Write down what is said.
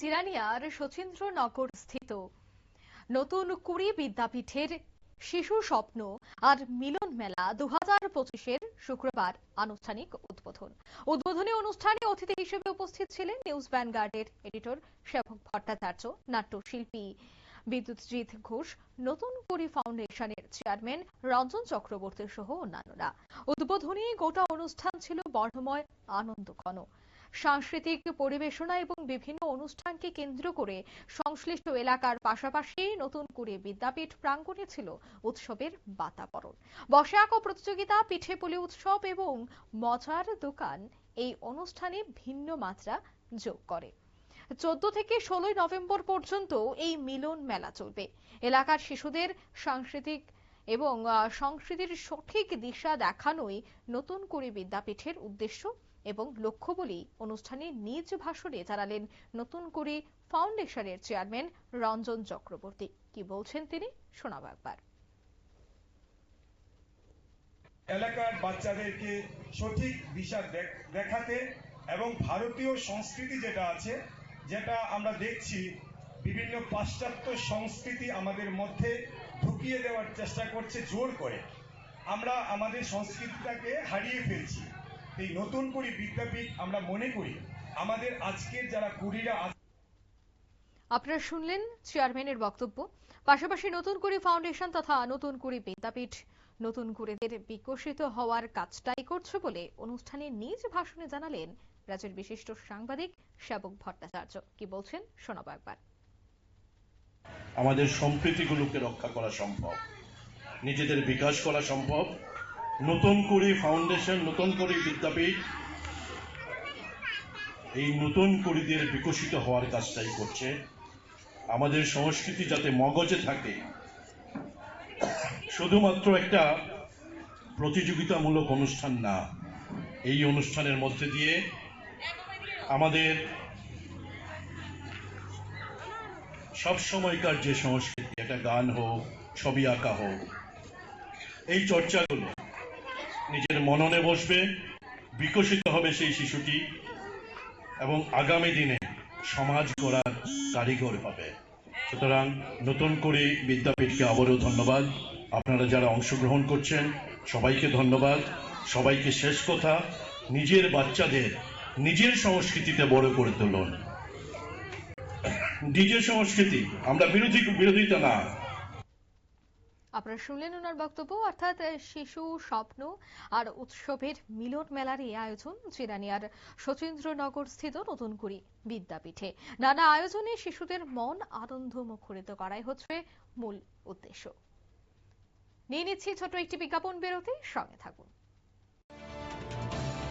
জিরানিয়ার শচীন্দ্রনগর স্থিত। নতুন কুড়ি বিদ্যাপীঠের শিশু স্বপ্ন আর মিলন মেলা দু হাজার পঁচিশের শুক্রবার আনুষ্ঠানিক উদ্বোধন। উদ্বোধনী অনুষ্ঠানে অতিথি হিসেবে উপস্থিত ছিলেন নিউজ ভ্যানগার্ডের এডিটর সেবক ভট্টাচার্য, নাট্যশিল্পী বিদ্যুৎজিৎ ঘোষ, নতুন কুড়ি ফাউন্ডেশনের চেয়ারম্যান রঞ্জন চক্রবর্তী সহ অন্যান্যরা। উদ্বোধনী গোটা অনুষ্ঠান ছিল বর্ণময় আনন্দঘন সাংস্কৃতিক পরিবেশনা এবং বিভিন্ন অনুষ্ঠানকে কেন্দ্র করে সংশ্লিষ্ট এলাকার পাশাপাশি নতুন করে বিদ্যাপীঠ প্রাঙ্গণে ছিল উৎসবের বাতাবরণ। বসে আঁকো প্রতিযোগিতা, পিঠে পুলি উৎসব এবং মজার দোকান এই অনুষ্ঠানে ভিন্ন মাত্রা যোগ করে। চোদ্দ থেকে ষোলোই নভেম্বর পর্যন্ত এই মিলন মেলা চলবে। এলাকার শিশুদের সাংস্কৃতিক এবং সংস্কৃতির সঠিক দিশা দেখানোই নতুন করে বিদ্যাপীঠের উদ্দেশ্য। এবং লক্ষ্য বলেই অনুষ্ঠানে নিজ ভাষণে জানালেন নতুন করে ফাউন্ডেশনের চেয়ারম্যান রঞ্জন চক্রবর্তী। কি বলছেন তিনি? শোনাবো একবার। এলাকার বাচ্চাদেরকে সঠিক দিশা দেখাতে এবং ভারতীয় সংস্কৃতি যেটা আছে, যেটা আমরা দেখছি, বিভিন্ন পাশ্চাত্য সংস্কৃতি আমাদের মধ্যে ঢুকিয়ে দেওয়ার চেষ্টা করছে জোর করে। আমরা আমাদের সংস্কৃতিটাকে হারিয়ে ফেলছি। এই নতুন করে বিদ্যাপীঠ আমরা মনে করি আমাদের আজকের যারা কুড়িরা আপনারা শুনলেন চেয়ারম্যানের বক্তব্য। পাশাপাশি নতুন করে ফাউন্ডেশন তথা নতুন করে বিদ্যাপীঠ নতুন করেদের বিকশিত হওয়ার কাজটাই করছে বলে অনুষ্ঠানে নিজ ভাষণে জানালেন রাজ্যের বিশিষ্ট সাংবাদিক সেবক ভট্টাচার্য। কি বলছেন শোনাবো একবার। আমাদের সম্প্রীতিগুলোকে রক্ষা করা সম্ভব নিজেদের বিকাশ করা সম্ভব নতুন করে ফাউন্ডেশন নতুন করে বিদ্যাপীঠ, এই নতুন কুড়িদের বিকশিত হওয়ার কাজটাই করছে। আমাদের সংস্কৃতি যাতে মগজে থাকে, শুধুমাত্র একটা প্রতিযোগিতামূলক অনুষ্ঠান না, এই অনুষ্ঠানের মধ্যে দিয়ে আমাদের সব সময়কার যে সংস্কৃতি, একটা গান হোক, ছবি আঁকা হোক, এই চর্চাগুলো নিজের মননে বসবে, বিকশিত হবে সেই শিশুটি এবং আগামী দিনে সমাজ গড়ার কারিগর হবে। সুতরাং নতুন করে বিদ্যাপীঠকে আবারও ধন্যবাদ। আপনারা যারা অংশগ্রহণ করছেন, সবাইকে ধন্যবাদ। সবাইকে শেষ কথা, নিজের বাচ্চাদের নিজের সংস্কৃতিতে বড় করে তুলুন। নিজের সংস্কৃতি, আমরা বিরোধী বিরোধিতা না। আপনারা শুনলেন ওনার বক্তব্য, অর্থাৎ শিশু, স্বপ্ন আর উৎসবের মিলন মেলার এই আয়োজন জিরানিয়ার সচীন্দ্রনগর স্থিত নতুন করি বিদ্যাপীঠে। নানা আয়োজনে শিশুদের মন আনন্দ মুখরিত করাই হচ্ছে মূল উদ্দেশ্য। নিয়ে নিচ্ছি ছোট একটি বিজ্ঞাপন বেরোতে, সঙ্গে থাকুন।